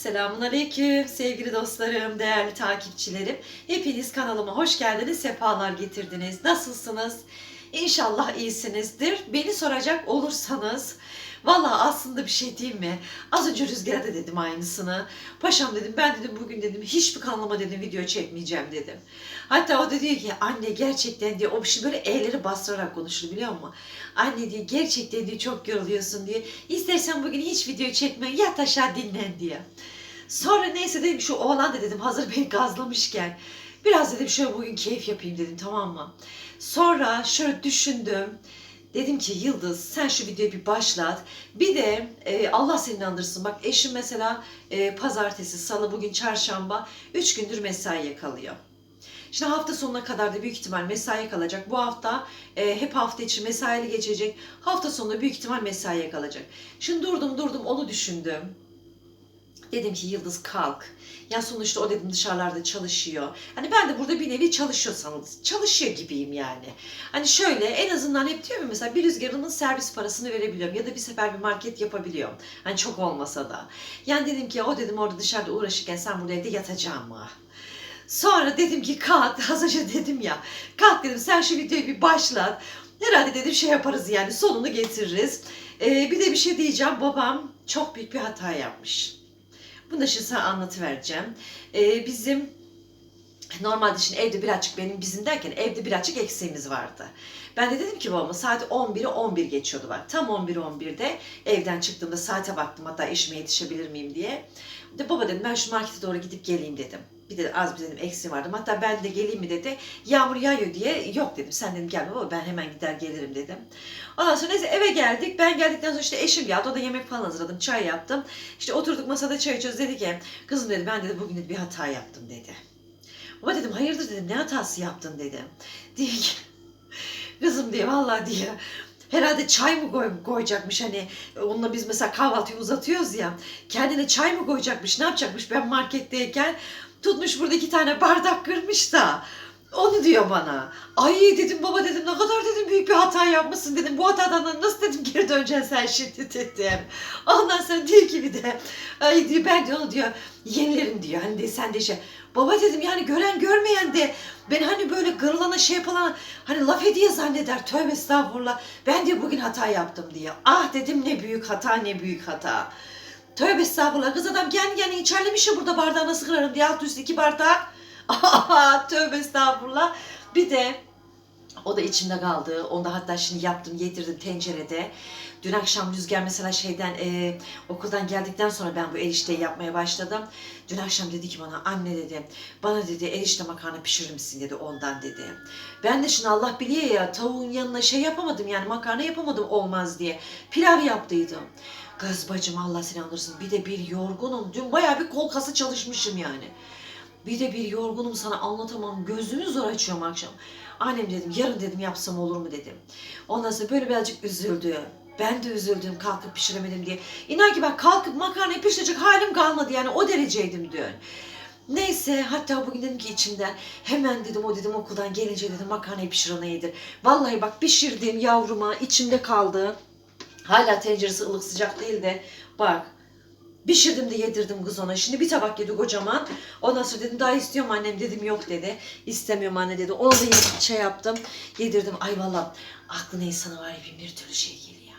Selamun Aleyküm sevgili dostlarım, değerli takipçilerim. Hepiniz kanalıma hoş geldiniz, sefalar getirdiniz. Nasılsınız? İnşallah iyisinizdir. Beni soracak olursanız, valla aslında bir şey diyeyim mi? Az önce Rüzgar'a da dedim aynısını. Paşam dedim, ben dedim bugün dedim hiçbir kanalıma dedim video çekmeyeceğim dedim. Hatta o da diyor ki anne gerçekten diyor, o şimdi böyle e'leri bastırarak konuşur biliyor musun? Anne diyor gerçekten diyor çok yoruluyorsun diyor. İstersen bugün hiç video çekme, yat aşağı dinlen diyor. Sonra neyse dedim şu oğlan da dedim hazır beni gazlamışken biraz dedim şöyle bugün keyif yapayım dedim tamam mı? Sonra şöyle düşündüm. Dedim ki Yıldız sen şu videoyu bir başlat. Bir de e, Allah seni inandırsın. Bak eşim mesela e, pazartesi, salı, bugün çarşamba. Üç gündür mesaiye kalıyor. Şimdi hafta sonuna kadar da büyük ihtimal mesaiye kalacak. Bu hafta e, hep hafta içi mesaili geçecek. Hafta sonunda büyük ihtimal mesaiye kalacak. Şimdi durdum durdum onu düşündüm. Dedim ki Yıldız kalk. Ya sonuçta o dedim dışarılarda çalışıyor. Hani ben de burada bir nevi çalışıyorsanız çalışıyor gibiyim yani. Hani şöyle en azından hep diyorum mesela bir rüzgarının servis parasını verebiliyorum. Ya da bir sefer bir market yapabiliyorum. Hani çok olmasa da. Yani dedim ki o dedim orada dışarıda uğraşırken sen burada evde yatacağım mı? Sonra dedim ki kalk az önce dedim ya. Kalk dedim sen şu videoyu bir başlat. Herhalde dedim şey yaparız yani sonunu getiririz. Ee, bir de bir şey diyeceğim. Babam çok büyük bir hata yapmış. Bunu da şimdi sana anlatıvereceğim. Ee, bizim normalde şimdi evde birazcık benim bizim derken evde birazcık eksiğimiz vardı. Ben de dedim ki babama saat 11'i 11 geçiyordu bak. Tam 11 11'de evden çıktığımda saate baktım hatta eşime yetişebilir miyim diye. De baba dedim ben şu markete doğru gidip geleyim dedim. Bir de az bir dedim eksiğim vardı. Hatta ben de geleyim mi dedi. Yağmur yağıyor diye yok dedim. Sen dedim gelme baba ben hemen gider gelirim dedim. Ondan sonra neyse eve geldik. Ben geldikten sonra işte eşim geldi. O da yemek falan hazırladım. Çay yaptım. İşte oturduk masada çay içiyoruz. Dedi ki kızım dedi ben dedi bugün bir hata yaptım dedi. Baba dedim hayırdır dedim ne hatası yaptın dedim. Diyor ki kızım diye vallahi diye herhalde çay mı koy, koyacakmış hani onunla biz mesela kahvaltıyı uzatıyoruz ya kendine çay mı koyacakmış ne yapacakmış ben marketteyken tutmuş burada iki tane bardak kırmış da onu diyor bana. Ay dedim baba dedim ne kadar dedim büyük bir hata yapmışsın dedim. Bu hatadan nasıl dedim geri döneceksin sen şimdi dedim. Ondan sonra diyor ki bir de ay diyor ben de onu diyor yenilerim diyor. Hani de sen de şey baba dedim yani gören görmeyen de ben hani böyle kırılana şey yapılana hani laf hediye zanneder. Tövbe estağfurullah. Ben diyor bugün hata yaptım diye. Ah dedim ne büyük hata ne büyük hata. Tövbe estağfurullah. Kız adam kendi kendine içerlemiş ya burada bardağı nasıl kırarım diye alt üst iki bardak. Tövbe estağfurullah. Bir de o da içimde kaldı. Onu da hatta şimdi yaptım, yedirdim tencerede. Dün akşam Rüzgar mesela şeyden e, okuldan geldikten sonra ben bu erişteyi yapmaya başladım. Dün akşam dedi ki bana anne dedi bana dedi erişte makarna pişirir misin dedi ondan dedi. Ben de şimdi Allah biliyor ya tavuğun yanına şey yapamadım yani makarna yapamadım olmaz diye. Pilav yaptıydım. Kız bacım Allah seni andırsın bir de bir yorgunum. Dün bayağı bir kol kası çalışmışım yani. Bir de bir yorgunum sana anlatamam. Gözümü zor açıyorum akşam. Annem dedim yarın dedim yapsam olur mu dedim. Ondan sonra böyle birazcık üzüldü. Ben de üzüldüm kalkıp pişiremedim diye. İnan ki ben kalkıp makarnayı pişirecek halim kalmadı yani o dereceydim dün. Neyse hatta bugün dedim ki içimden hemen dedim o dedim okuldan gelince dedim makarnayı pişir ona yedir. Vallahi bak pişirdim yavruma içimde kaldı. Hala tenceresi ılık sıcak değil de bak Pişirdim de yedirdim kız ona. Şimdi bir tabak yedi kocaman. Ondan sonra dedim daha istiyorum annem dedim yok dedi. İstemiyorum anne dedi. Onu da yedim, şey yaptım. Yedirdim. Ay valla aklına insana var ya bir türlü şey geliyor.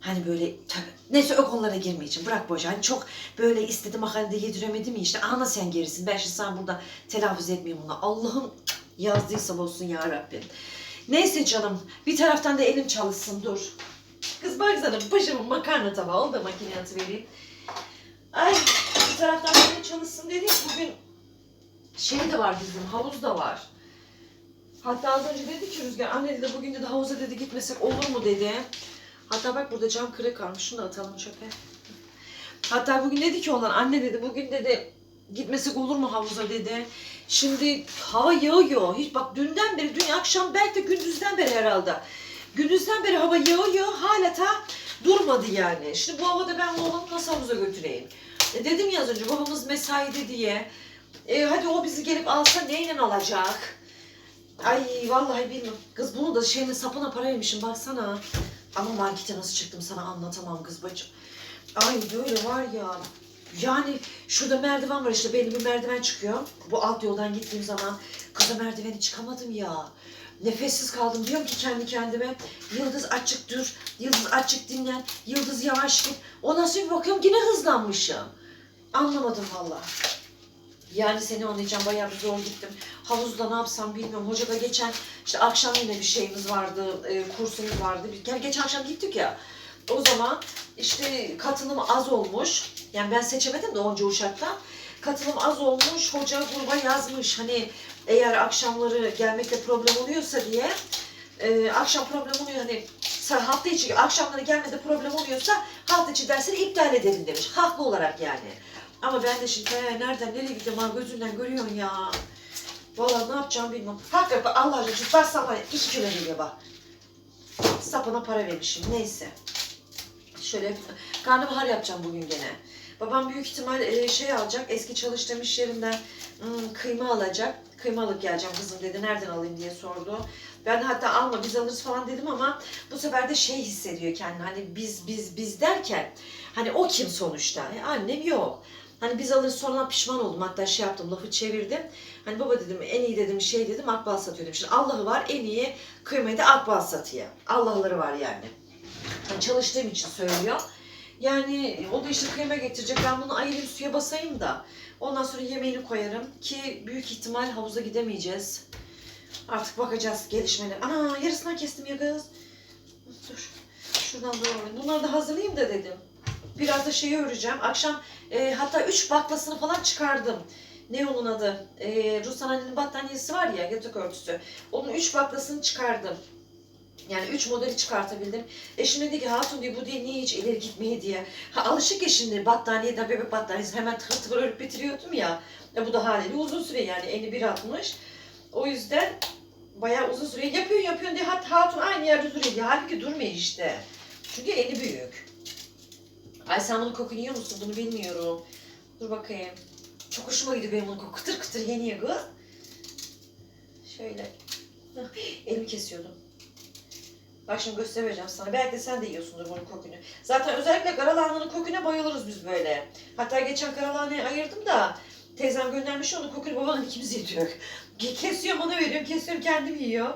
Hani böyle tabii. Neyse o konulara girmeyeceğim. Bırak boş. Hani çok böyle istedim da yediremedim ya işte. Ana sen gerisin. Ben şimdi sana burada telaffuz etmeyeyim bunu. Allah'ım yazdıysam olsun ya Rabbim. Neyse canım. Bir taraftan da elim çalışsın dur. Kız baksana paşamın makarna tabağı. Onu da makineye atıvereyim. Ay bir taraftan böyle çalışsın dedik. Bugün şey de var bizim havuz da var. Hatta az önce dedi ki Rüzgar anne dedi bugün dedi havuza dedi gitmesek olur mu dedi. Hatta bak burada cam kırık kalmış şunu da atalım çöpe. Hatta bugün dedi ki olan anne dedi bugün dedi gitmesek olur mu havuza dedi. Şimdi hava yağıyor. Hiç bak dünden beri dün akşam belki de gündüzden beri herhalde. Gündüzden beri hava yağıyor. Hala ta durmadı yani. Şimdi bu havada ben oğlanı nasıl havuza götüreyim? E dedim ya az önce babamız mesaide diye. E hadi o bizi gelip alsa neyle alacak? Ay vallahi bilmiyorum. Kız bunu da şeyine sapına para vermişim baksana. Ama markete nasıl çıktım sana anlatamam kız bacım. Ay böyle var ya Yani şurada merdiven var işte belli bir merdiven çıkıyor. Bu alt yoldan gittiğim zaman kıza merdiveni çıkamadım ya. Nefessiz kaldım diyorum ki kendi kendime. Yıldız açık dur, Yıldız açık dinlen, Yıldız yavaş git. Ondan sonra bir bakıyorum yine hızlanmışım. Anlamadım valla. Yani seni anlayacağım bayağı bir zor gittim. Havuzda ne yapsam bilmiyorum. Hoca da geçen işte akşam yine bir şeyimiz vardı, e, kursumuz vardı. Bir- Gel geçen akşam gittik ya. O zaman işte katılım az olmuş. Yani ben seçemedim de onca uşaktan. Katılım az olmuş. Hoca gruba yazmış. Hani eğer akşamları gelmekte problem oluyorsa diye. e, akşam problem oluyor hani hafta içi akşamları gelmede problem oluyorsa hafta içi dersleri iptal edelim demiş. Haklı olarak yani. Ama ben de şimdi "He, nereden nereye gideceğim ha gözünden görüyorsun ya. Vallahi ne yapacağım bilmiyorum. Hakikaten Allah aşkına bassam var 2 kilo geliyor bak. Sapına para vermişim neyse. Şöyle karnabahar yapacağım bugün gene. Babam büyük ihtimal e, şey alacak. Eski çalıştığım iş yerinden hmm, kıyma alacak. Kıyma alıp geleceğim kızım dedi. Nereden alayım diye sordu. Ben hatta alma biz alırız falan dedim ama bu sefer de şey hissediyor kendini. Hani biz biz biz derken hani o kim sonuçta? E, annem yok. Hani biz alırız sonra pişman oldum. Hatta şey yaptım lafı çevirdim. Hani baba dedim en iyi dedim şey dedim akbal satıyor dedim. Şimdi Allah'ı var en iyi kıymayı da akbal satıyor. Allah'ları var yani. Yani çalıştığım için söylüyor. Yani o da işte kıyma getirecek. Ben bunu ayırayım suya basayım da. Ondan sonra yemeğini koyarım ki büyük ihtimal havuza gidemeyeceğiz. Artık bakacağız gelişmeler. Ana yarısından kestim ya kız. Dur. Şuradan doğru. Bunları da hazırlayayım da dedim. Biraz da şeyi öreceğim. Akşam e, hatta üç baklasını falan çıkardım. Ne onun adı? E, Ruslan annenin battaniyesi var ya yatak örtüsü. Onun üç baklasını çıkardım. Yani üç modeli çıkartabildim. Eşim dedi ki hatun diyor bu diye niye hiç ileri gitmeye diye. Ha, alışık ya şimdi battaniyeden bebek battaniyesi hemen tıkır tıkır örüp bitiriyordum ya. ya bu da haliyle uzun süre yani 51-60. O yüzden bayağı uzun süre yapıyor yapıyor diye hat, hatun aynı yerde duruyor diye. Halbuki durmuyor işte. Çünkü eli büyük. Ay sen bunun kokunu yiyor musun? Bunu bilmiyorum. Dur bakayım. Çok hoşuma gidiyor benim bunun koku. Kıtır kıtır yeniyor kız. Şöyle. Elimi kesiyordum. Bak şimdi göstereceğim sana. Belki de sen de yiyorsundur bunun kokunu. Zaten özellikle karalahananın kokuna bayılırız biz böyle. Hatta geçen karalahanayı ayırdım da teyzem göndermiş onu kokunu babanın ikimiz yediyor. Kesiyorum ona veriyorum, kesiyorum kendim yiyor.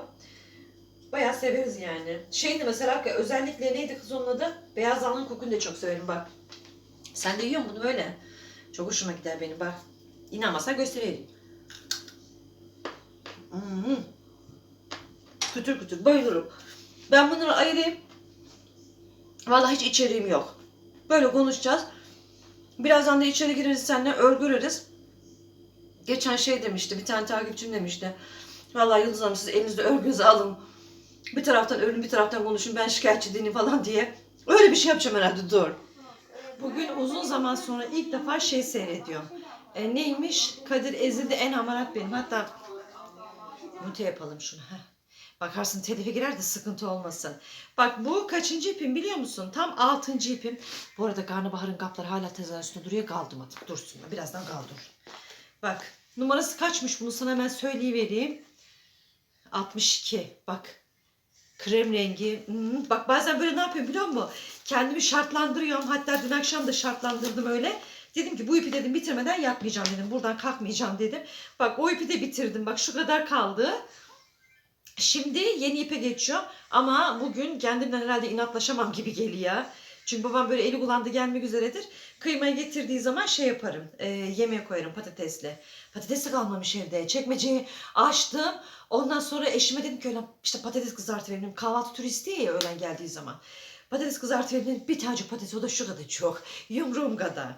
Bayağı severiz yani. Şey de mesela özellikle neydi kız onun adı? Beyaz alnın kokunu da çok severim bak. Sen de yiyor bunu böyle? Çok hoşuma gider benim bak. İnanmazsan göstereyim. Hmm. Kütür kütür bayılırım. Ben bunları ayırayım. Vallahi hiç içeriğim yok. Böyle konuşacağız. Birazdan da içeri gireriz seninle örgüleriz. Geçen şey demişti, bir tane takipçim demişti. Vallahi Yıldız Hanım siz elinizde örgünüzü alın. Bir taraftan örün bir taraftan konuşun ben şikayetçi değilim falan diye. Öyle bir şey yapacağım herhalde dur. Bugün uzun zaman sonra ilk defa şey seyrediyorum. E, neymiş? Kadir Ezildi en hamarat benim. Hatta mute yapalım şunu. Heh. Bakarsın telife girer de sıkıntı olmasın. Bak bu kaçıncı ipim biliyor musun? Tam altıncı ipim. Bu arada karnabaharın kapları hala tezgahın üstünde duruyor. Kaldım atıp dursun. Birazdan kaldır. Bak numarası kaçmış bunu sana hemen söyleyivereyim. 62. Bak krem rengi. Hmm, Bak bazen böyle ne yapıyorum biliyor musun? Kendimi şartlandırıyorum. Hatta dün akşam da şartlandırdım öyle. Dedim ki bu ipi dedim bitirmeden yapmayacağım dedim. Buradan kalkmayacağım dedim. Bak o ipi de bitirdim. Bak şu kadar kaldı. Şimdi yeni ipe geçiyorum. Ama bugün kendimden herhalde inatlaşamam gibi geliyor. Çünkü babam böyle eli kulağında gelmek üzeredir. Kıymayı getirdiği zaman şey yaparım. E, yemeğe koyarım patatesle. Patates de kalmamış evde. Çekmeceyi açtım. Ondan sonra eşime dedim ki öyle işte patates kızartıverelim. Kahvaltı turisti ya öğlen geldiği zaman. Patates kızartıverelim. Bir tanecik patates o da şu kadar çok. Yumruğum kadar.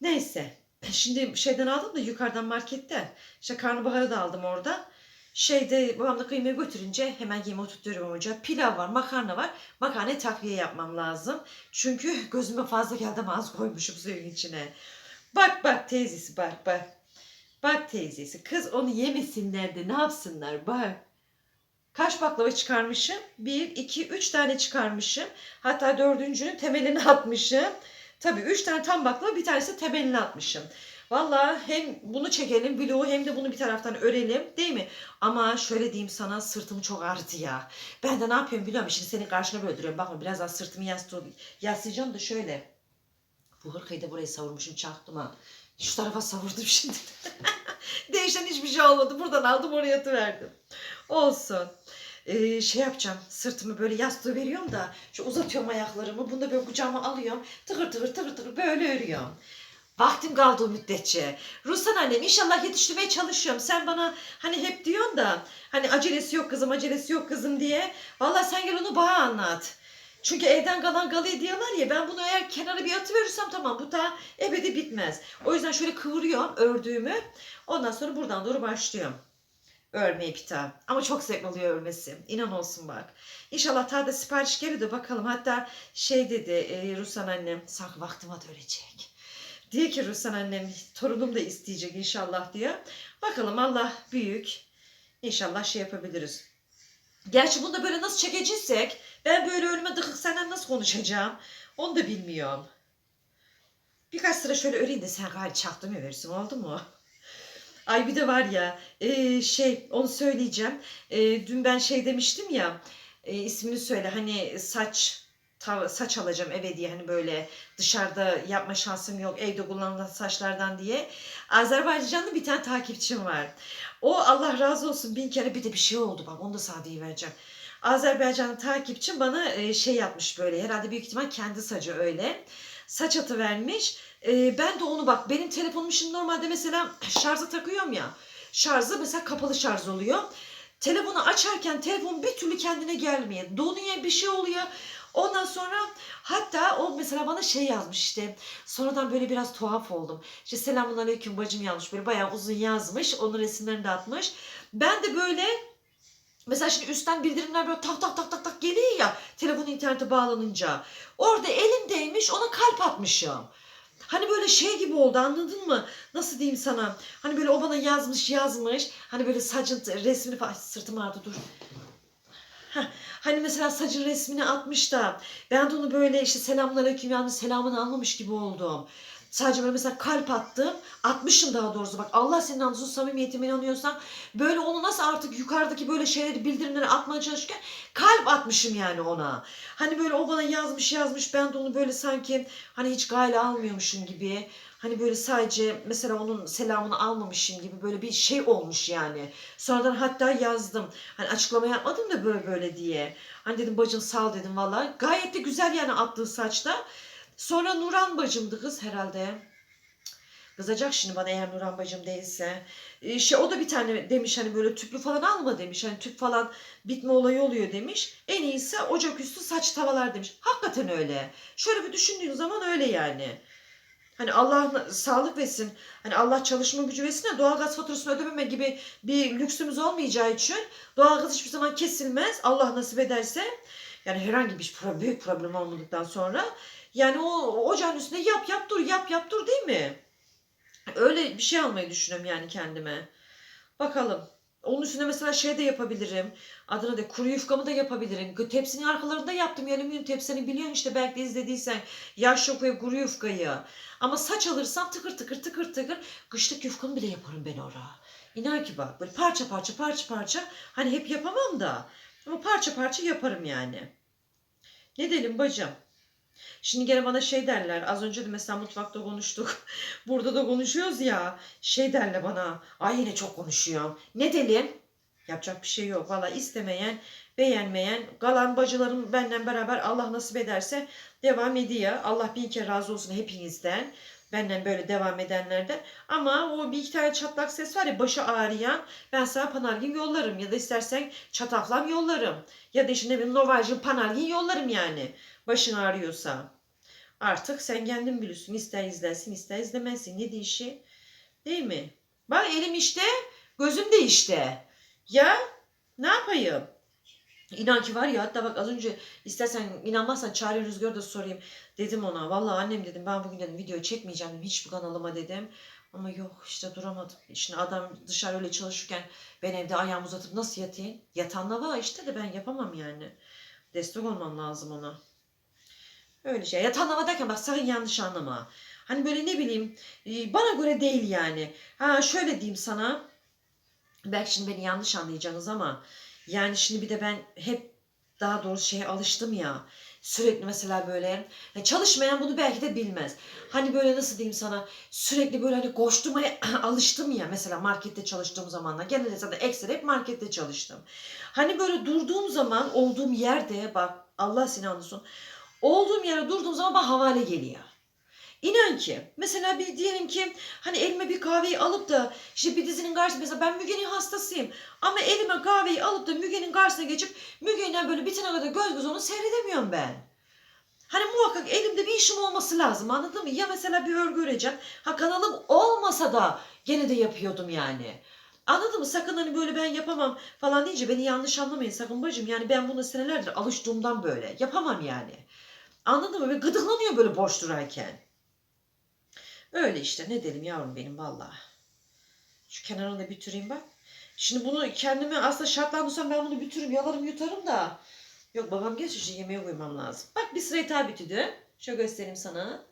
Neyse. Şimdi şeyden aldım da yukarıdan marketten. İşte karnabaharı da aldım orada. Şeyde babam da kıymayı götürünce hemen yemeğe oturtuyorum hoca. Pilav var, makarna var. Makarna takviye yapmam lazım. Çünkü gözüme fazla geldi ama az koymuşum suyun içine. Bak bak teyzesi bak bak. Bak teyzesi. Kız onu yemesinler de ne yapsınlar bak. Kaç baklava çıkarmışım? Bir, iki, üç tane çıkarmışım. Hatta dördüncünün temelini atmışım. Tabii üç tane tam baklava bir tanesi temelini atmışım. Vallahi hem bunu çekelim vlogu hem de bunu bir taraftan örelim değil mi? Ama şöyle diyeyim sana sırtım çok ağrıdı ya. Ben de ne yapıyorum biliyor musun? Şimdi senin karşına böyle duruyorum. Bakma biraz daha sırtımı yaslı, yaslayacağım da şöyle. Bu hırkayı da buraya savurmuşum çaktım ha. Şu tarafa savurdum şimdi. Değişen hiçbir şey olmadı. Buradan aldım oraya atıverdim. Olsun. Ee, şey yapacağım. Sırtımı böyle yastığı veriyorum da şu uzatıyorum ayaklarımı. Bunu da böyle kucağıma alıyorum. Tıkır tıkır tıkır tıkır böyle örüyorum. Vaktim kaldığı müddetçe. Ruslan annem inşallah yetiştirmeye çalışıyorum. Sen bana hani hep diyorsun da hani acelesi yok kızım acelesi yok kızım diye. Vallahi sen gel onu bana anlat. Çünkü evden kalan galı diyorlar ya ben bunu eğer kenara bir atıverirsem tamam bu da ebedi bitmez. O yüzden şöyle kıvırıyorum ördüğümü. Ondan sonra buradan doğru başlıyorum. Örmeye pita. Ama çok zevkli oluyor örmesi. İnan olsun bak. İnşallah ta da sipariş gelir de bakalım. Hatta şey dedi e, Ruslan annem. Sanki vaktim var ölecek. Diyor ki Ruslan annem torunum da isteyecek inşallah diyor. Bakalım Allah büyük. İnşallah şey yapabiliriz. Gerçi bunu da böyle nasıl çekeceksek ben böyle önüme dıkık senden nasıl konuşacağım onu da bilmiyorum. Birkaç sıra şöyle öreyim de sen gayet çaktırma verirsin oldu mu? Ay bir de var ya e, şey onu söyleyeceğim. E, dün ben şey demiştim ya e, ismini söyle hani saç saç alacağım eve diye hani böyle dışarıda yapma şansım yok evde kullanılan saçlardan diye. Azerbaycanlı bir tane takipçim var. O Allah razı olsun bin kere bir de bir şey oldu bak onu da sana vereceğim. Azerbaycanlı takipçim bana e, şey yapmış böyle herhalde büyük ihtimal kendi sacı öyle. Saç atı vermiş. E, ben de onu bak benim telefonum şimdi normalde mesela şarja takıyorum ya. Şarjı mesela kapalı şarj oluyor. Telefonu açarken telefon bir türlü kendine gelmiyor. Donuyor bir şey oluyor. Ondan sonra hatta o mesela bana şey yazmış işte. Sonradan böyle biraz tuhaf oldum. İşte selamun aleyküm bacım yazmış. Böyle bayağı uzun yazmış. Onun resimlerini de atmış. Ben de böyle Mesela şimdi üstten bildirimler böyle tak tak tak tak tak geliyor ya telefon internete bağlanınca. Orada elimdeymiş ona kalp atmışım. Hani böyle şey gibi oldu anladın mı? Nasıl diyeyim sana? Hani böyle o bana yazmış yazmış. Hani böyle saçın resmini falan. Sırtım ağrıdı dur. Hani mesela saçın resmini atmış da ben de onu böyle işte selamünaleyküm yani selamını almamış gibi oldum. Sadece böyle mesela kalp attım. Atmışım daha doğrusu bak Allah senin anlasın samimiyetime inanıyorsan böyle onu nasıl artık yukarıdaki böyle şeyleri bildirimleri atmaya çalışırken kalp atmışım yani ona. Hani böyle o bana yazmış yazmış ben de onu böyle sanki hani hiç gayle almıyormuşum gibi. Hani böyle sadece mesela onun selamını almamışım gibi böyle bir şey olmuş yani. Sonradan hatta yazdım. Hani açıklama yapmadım da böyle böyle diye. Hani dedim bacım sağ ol dedim valla. Gayet de güzel yani attığı saçta. Sonra Nuran bacımdı kız herhalde. Kızacak şimdi bana eğer Nuran bacım değilse. Ee, şey, o da bir tane demiş hani böyle tüplü falan alma demiş. Hani tüp falan bitme olayı oluyor demiş. En iyisi ocaküstü saç tavalar demiş. Hakikaten öyle. Şöyle bir düşündüğün zaman öyle yani. Hani Allah sağlık versin. Hani Allah çalışma gücü versin de doğalgaz faturasını ödememe gibi bir lüksümüz olmayacağı için doğalgaz hiçbir zaman kesilmez. Allah nasip ederse. Yani herhangi bir pro- büyük problem olmadıktan sonra. Yani o ocağın üstünde yap yap dur yap yap dur değil mi? Öyle bir şey almayı düşünüyorum yani kendime. Bakalım. Onun üstüne mesela şey de yapabilirim. Adına da kuru yufkamı da yapabilirim. Tepsinin arkalarında yaptım. Alüminyum tepsini biliyorsun işte belki de izlediysen. Yaş şokuya kuru yufkayı. Ama saç alırsam tıkır tıkır tıkır tıkır kışlık yufkamı bile yaparım ben oraya. İnan ki bak böyle parça parça parça parça. Hani hep yapamam da. Ama parça parça yaparım yani. Ne diyelim bacım? Şimdi gene bana şey derler. Az önce de mesela mutfakta konuştuk. Burada da konuşuyoruz ya. Şey derler bana. Ay yine çok konuşuyor. Ne dedim? Yapacak bir şey yok. Valla istemeyen, beğenmeyen, kalan bacılarım benden beraber Allah nasip ederse devam ediyor. Allah bin kere razı olsun hepinizden. Benden böyle devam edenlerden. Ama o bir iki tane çatlak ses var ya başı ağrıyan ben sana panargin yollarım. Ya da istersen çataklam yollarım. Ya da işte ne bileyim Novacım panargin yollarım yani. Başın ağrıyorsa. Artık sen kendin bilirsin. İster izlersin ister izlemezsin. Ne değişi? Değil mi? Bak elim işte, gözüm de işte. Ya ne yapayım? İnan ki var ya hatta bak az önce istersen inanmazsan Çağrı Rüzgar'a da sorayım. Dedim ona vallahi annem dedim ben bugün dedim video çekmeyeceğim dedim, hiç bu kanalıma dedim. Ama yok işte duramadım. Şimdi adam dışarı öyle çalışırken ben evde ayağımı uzatıp nasıl yatayım? Yatanla var işte de ben yapamam yani. Destek olmam lazım ona. Öyle şey. Yatanlama derken bak sakın yanlış anlama. Hani böyle ne bileyim e, bana göre değil yani. Ha şöyle diyeyim sana. Belki şimdi beni yanlış anlayacaksınız ama yani şimdi bir de ben hep daha doğrusu şeye alıştım ya. Sürekli mesela böyle çalışmayan bunu belki de bilmez. Hani böyle nasıl diyeyim sana sürekli böyle hani koşturmaya alıştım ya mesela markette çalıştığım zamanlar. Genelde zaten ekstra hep markette çalıştım. Hani böyle durduğum zaman olduğum yerde bak Allah seni anlasın. Olduğum yere durduğum zaman bana havale geliyor. İnan ki mesela bir diyelim ki hani elime bir kahveyi alıp da işte bir dizinin karşısında mesela ben Müge'nin hastasıyım ama elime kahveyi alıp da Müge'nin karşısına geçip Müge'yle böyle bitene kadar göz göz onu seyredemiyorum ben. Hani muhakkak elimde bir işim olması lazım anladın mı? Ya mesela bir örgü öreceğim. Ha kanalım olmasa da gene de yapıyordum yani. Anladın mı? Sakın hani böyle ben yapamam falan deyince beni yanlış anlamayın sakın bacım. Yani ben buna senelerdir alıştığımdan böyle. Yapamam yani. Anladın mı? Böyle gıdıklanıyor böyle boş durarken. Öyle işte ne dedim yavrum benim vallahi. Şu kenarını da bitireyim bak. Şimdi bunu kendime aslında şartlandırsam ben bunu bitiririm yalarım yutarım da. Yok babam geç işte yemeğe koymam lazım. Bak bir sıra ithal bitidi. Şöyle göstereyim sana.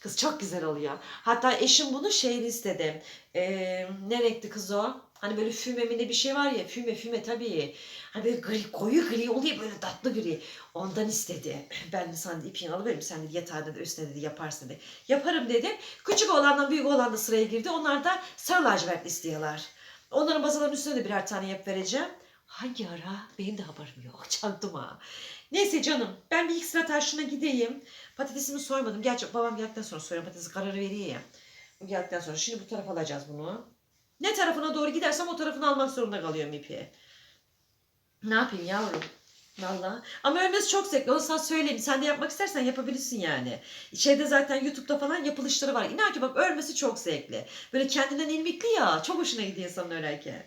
Kız çok güzel oluyor. Hatta eşim bunu şeyini istedi. Ee, ne renkli kız o? Hani böyle fümeminde bir şey var ya. Füme füme tabii. Hani böyle gri, koyu gri oluyor böyle tatlı gri. Ondan istedi. Ben de sana ipini alıveririm. Sen de yatağında da üstüne dedi yaparsın dedi. Yaparım dedim. Küçük oğlandan büyük oğlan da sıraya girdi. Onlar da sarı lacivert istiyorlar. Onların bazaların üstüne de birer tane yap vereceğim. Hangi ara? Benim de haberim yok. Çaktım ha. Neyse canım ben bir ilk sıra taşına gideyim. Patatesimi soymadım. Gerçi babam geldikten sonra soyarım patatesi kararı vereyim. O geldikten sonra şimdi bu tarafa alacağız bunu. Ne tarafına doğru gidersem o tarafını almak zorunda kalıyorum ipi. Ne yapayım yavrum? Valla. Ama örmesi çok zevkli. Onu sana söyleyeyim. Sen de yapmak istersen yapabilirsin yani. Şeyde zaten YouTube'da falan yapılışları var. İnan ki bak örmesi çok zevkli. Böyle kendinden ilmikli ya. Çok hoşuna gidiyor insanın örerken.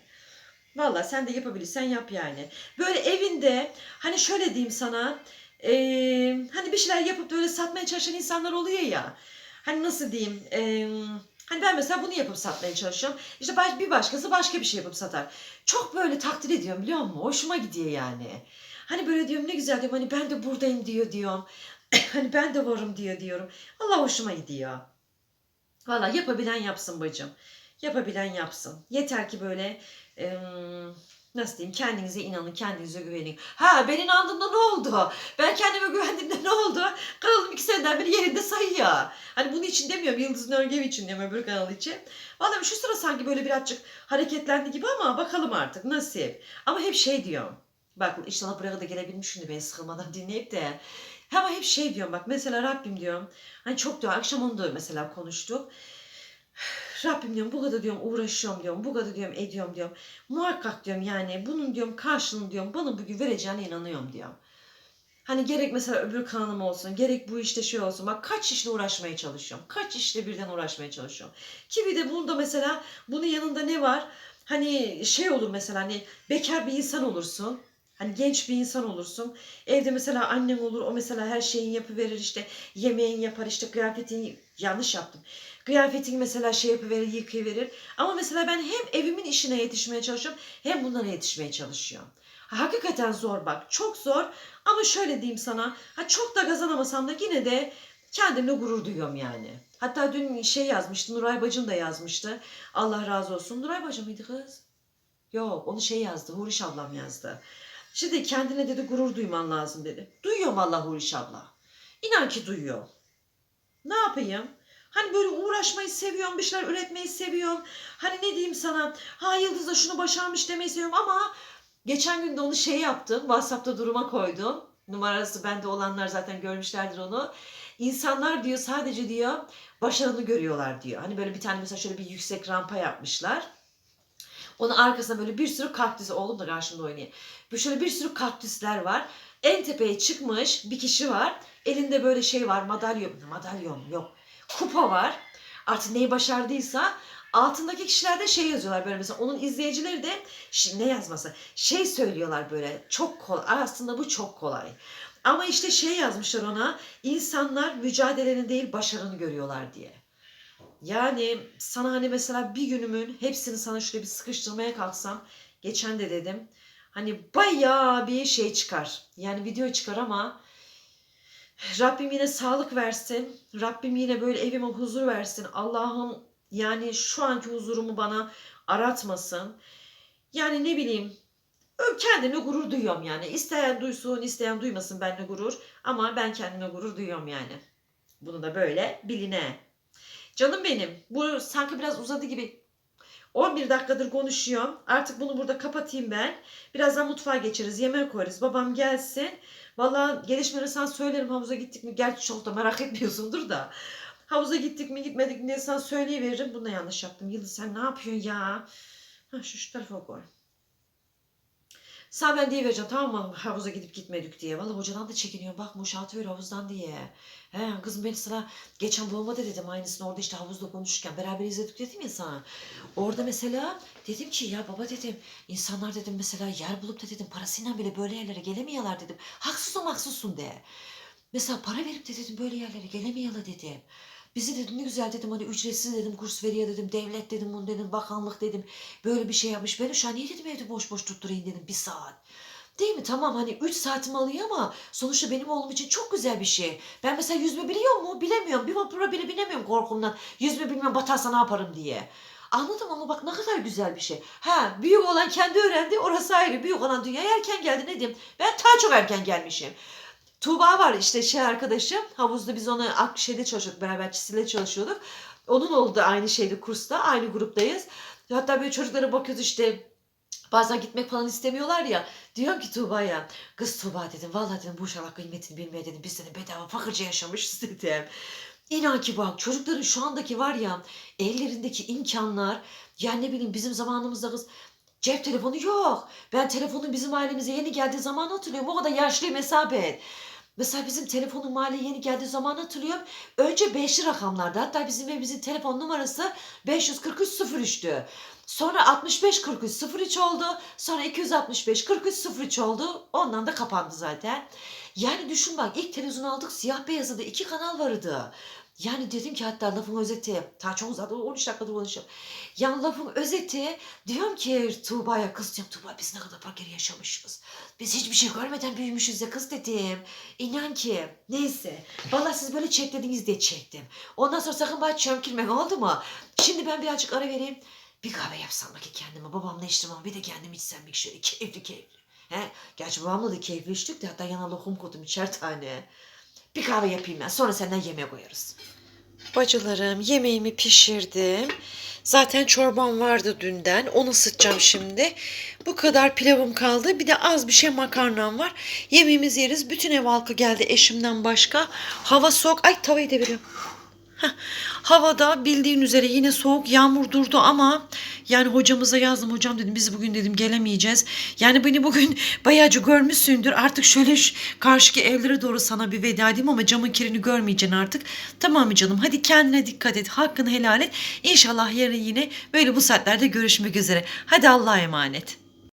Valla sen de yapabilirsen yap yani. Böyle evinde hani şöyle diyeyim sana. eee, hani bir şeyler yapıp böyle satmaya çalışan insanlar oluyor ya. Hani nasıl diyeyim. eee, hani ben mesela bunu yapıp satmaya çalışıyorum. İşte bir başkası başka bir şey yapıp satar. Çok böyle takdir ediyorum biliyor musun? Hoşuma gidiyor yani. Hani böyle diyorum ne güzel diyorum. Hani ben de buradayım diyor diyorum. hani ben de varım diyor diyorum. Allah hoşuma gidiyor. Valla yapabilen yapsın bacım. Yapabilen yapsın. Yeter ki böyle eee, nasıl diyeyim kendinize inanın, kendinize güvenin. Ha ben inandığımda ne oldu? Ben kendime güvendiğimde ne oldu? Kanalım iki seneden beri yerinde sayıyor. Hani bunun için demiyorum, Yıldız Nörgev için demiyorum, öbür kanal için. Vallahi şu sıra sanki böyle birazcık hareketlendi gibi ama bakalım artık nasip. Ama hep şey diyorum. Bak inşallah buraya da gelebilmiş şimdi beni sıkılmadan dinleyip de. Ama hep şey diyorum bak mesela Rabbim diyorum. Hani çok diyor akşam onu da mesela konuştuk. Rabbim diyorum bu kadar diyorum uğraşıyorum diyorum. Bu kadar diyorum ediyorum diyorum. Muhakkak diyorum yani bunun diyorum karşılığını diyorum bana bugün vereceğine inanıyorum diyorum. Hani gerek mesela öbür kanalım olsun, gerek bu işte şey olsun. Bak kaç işle uğraşmaya çalışıyorum. Kaç işle birden uğraşmaya çalışıyorum. Ki bir de bunda mesela bunun yanında ne var? Hani şey olur mesela hani bekar bir insan olursun. Hani genç bir insan olursun. Evde mesela annen olur. O mesela her şeyin yapıverir işte. Yemeğin yapar işte kıyafetini yanlış yaptım. Kıyafetini mesela şey yapıverir, yıkayıverir. Ama mesela ben hem evimin işine yetişmeye çalışıyorum hem bunlara yetişmeye çalışıyorum. Ha, Hakikaten zor bak. Çok zor. Ama şöyle diyeyim sana. Ha, çok da kazanamasam da yine de kendimle gurur duyuyorum yani. Hatta dün şey yazmıştı. Nuray Bacın da yazmıştı. Allah razı olsun. Nuray Bacı mıydı kız? Yok onu şey yazdı. Huriş ablam yazdı. Şimdi kendine dedi gurur duyman lazım dedi. Duyuyorum Allah Huriş abla. İnan ki duyuyorum. Ne yapayım? Hani böyle uğraşmayı seviyorum, bir şeyler üretmeyi seviyorum. Hani ne diyeyim sana? Ha Yıldız da şunu başarmış demeyi seviyorum ama geçen gün de onu şey yaptım. WhatsApp'ta duruma koydum. Numarası bende olanlar zaten görmüşlerdir onu. İnsanlar diyor sadece diyor başarını görüyorlar diyor. Hani böyle bir tane mesela şöyle bir yüksek rampa yapmışlar. Onun arkasında böyle bir sürü kaktüs, oğlum da karşımda oynuyor. Böyle şöyle bir sürü kaktüsler var. En tepeye çıkmış bir kişi var. Elinde böyle şey var, madalyon, madalyon yok. Kupa var. Artık neyi başardıysa altındaki kişiler de şey yazıyorlar böyle mesela onun izleyicileri de ne yazması şey söylüyorlar böyle çok kolay aslında bu çok kolay ama işte şey yazmışlar ona insanlar mücadelenin değil başarını görüyorlar diye. Yani sana hani mesela bir günümün hepsini sana şöyle bir sıkıştırmaya kalksam geçen de dedim hani bayağı bir şey çıkar. Yani video çıkar ama Rabbim yine sağlık versin. Rabbim yine böyle evime huzur versin. Allah'ım yani şu anki huzurumu bana aratmasın. Yani ne bileyim kendimle gurur duyuyorum yani. İsteyen duysun, isteyen duymasın benimle gurur. Ama ben kendimle gurur duyuyorum yani. Bunu da böyle biline. Canım benim. Bu sanki biraz uzadı gibi. 11 dakikadır konuşuyorum. Artık bunu burada kapatayım ben. Birazdan mutfağa geçeriz. Yemek koyarız. Babam gelsin. Vallahi gelişmeleri sana söylerim havuza gittik mi. Gerçi çok da merak etmiyorsundur da. Havuza gittik mi gitmedik mi diye sana söyleyiveririm. Bunu yanlış yaptım. Yıldız sen ne yapıyorsun ya? Ha, şu, şu tarafa koy. Sen ben diye vereceğim tamam mı havuza gidip gitmedik diye. Vallahi hocadan da çekiniyor. Bak ver havuzdan diye. He kızım ben sana geçen babama dedim aynısını orada işte havuzda konuşurken beraber izledik dedim ya sana. Orada mesela dedim ki ya baba dedim insanlar dedim mesela yer bulup da dedim parasıyla bile böyle yerlere gelemiyorlar dedim. Haksızsın haksızsın de. Mesela para verip de dedim böyle yerlere gelemiyorlar dedim. Bizi dedim ne güzel dedim hani ücretsiz dedim kurs veriyor dedim devlet dedim bunu dedim bakanlık dedim böyle bir şey yapmış. Ben şu an niye dedim evde boş boş tutturayım dedim bir saat. Değil mi? Tamam hani 3 saatimi alıyor ama sonuçta benim oğlum için çok güzel bir şey. Ben mesela yüzme biliyor mu? Bilemiyorum. Bir vapura bile binemiyorum korkumdan. Yüzme bilmem batarsa ne yaparım diye. Anladım ama bak ne kadar güzel bir şey. Ha büyük olan kendi öğrendi orası ayrı. Büyük olan dünyaya erken geldi ne diyeyim. Ben daha çok erken gelmişim. Tuğba var işte şey arkadaşım. Havuzda biz onu ak şeyde çalışıyorduk beraber çizgiyle çalışıyorduk. Onun oldu aynı şeyde kursta. Aynı gruptayız. Hatta böyle çocuklara bakıyoruz işte bazen gitmek falan istemiyorlar ya. Diyorum ki Tuğba'ya kız Tuğba dedim vallahi dedim bu uşaklar kıymetini bilmeye dedim biz seni bedava fakirce yaşamışız dedim. İnan ki bak çocukların şu andaki var ya ellerindeki imkanlar ya ne bileyim bizim zamanımızda kız cep telefonu yok. Ben telefonun bizim ailemize yeni geldiği zaman hatırlıyorum. O kadar yaşlı mesafe. Mesela bizim telefonun mahalleye yeni geldiği zaman hatırlıyorum. Önce beşli rakamlardı. Hatta bizim evimizin telefon numarası 54303'tü. Sonra 6543 03 oldu. Sonra 265 43 03 oldu. Ondan da kapandı zaten. Yani düşün bak ilk televizyon aldık siyah beyazı da iki kanal vardı. Yani dedim ki hatta lafın özeti, ta çok zaten 13 dakikadır konuşuyorum. Yani lafın özeti diyorum ki Tuğba'ya kız diyorum Tuğba biz ne kadar fakir yaşamışız. Biz hiçbir şey görmeden büyümüşüz ya kız dedim. İnan ki neyse. Vallahi siz böyle çeklediniz diye çektim. Ondan sonra sakın bana çömkürme oldu mu? Şimdi ben birazcık ara vereyim. Bir kahve yapsam ki kendime babamla içtim ama bir de kendim içsem bir şöyle keyifli keyifli. He? Gerçi babamla da keyifli içtik de hatta yana lokum koydum içer tane. Bir kahve yapayım ben sonra senden yemeğe koyarız. Bacılarım yemeğimi pişirdim. Zaten çorbam vardı dünden. Onu ısıtacağım şimdi. Bu kadar pilavım kaldı. Bir de az bir şey makarnam var. Yemeğimizi yeriz. Bütün ev halkı geldi eşimden başka. Hava soğuk. Ay tavayı deviriyorum. Havada bildiğin üzere yine soğuk yağmur durdu ama yani hocamıza yazdım hocam dedim biz bugün dedim gelemeyeceğiz. Yani beni bugün bayağıcı görmüşsündür artık şöyle şu karşıki evlere doğru sana bir veda edeyim ama camın kirini görmeyeceksin artık. Tamam mı canım hadi kendine dikkat et hakkını helal et. İnşallah yarın yine böyle bu saatlerde görüşmek üzere. Hadi Allah'a emanet.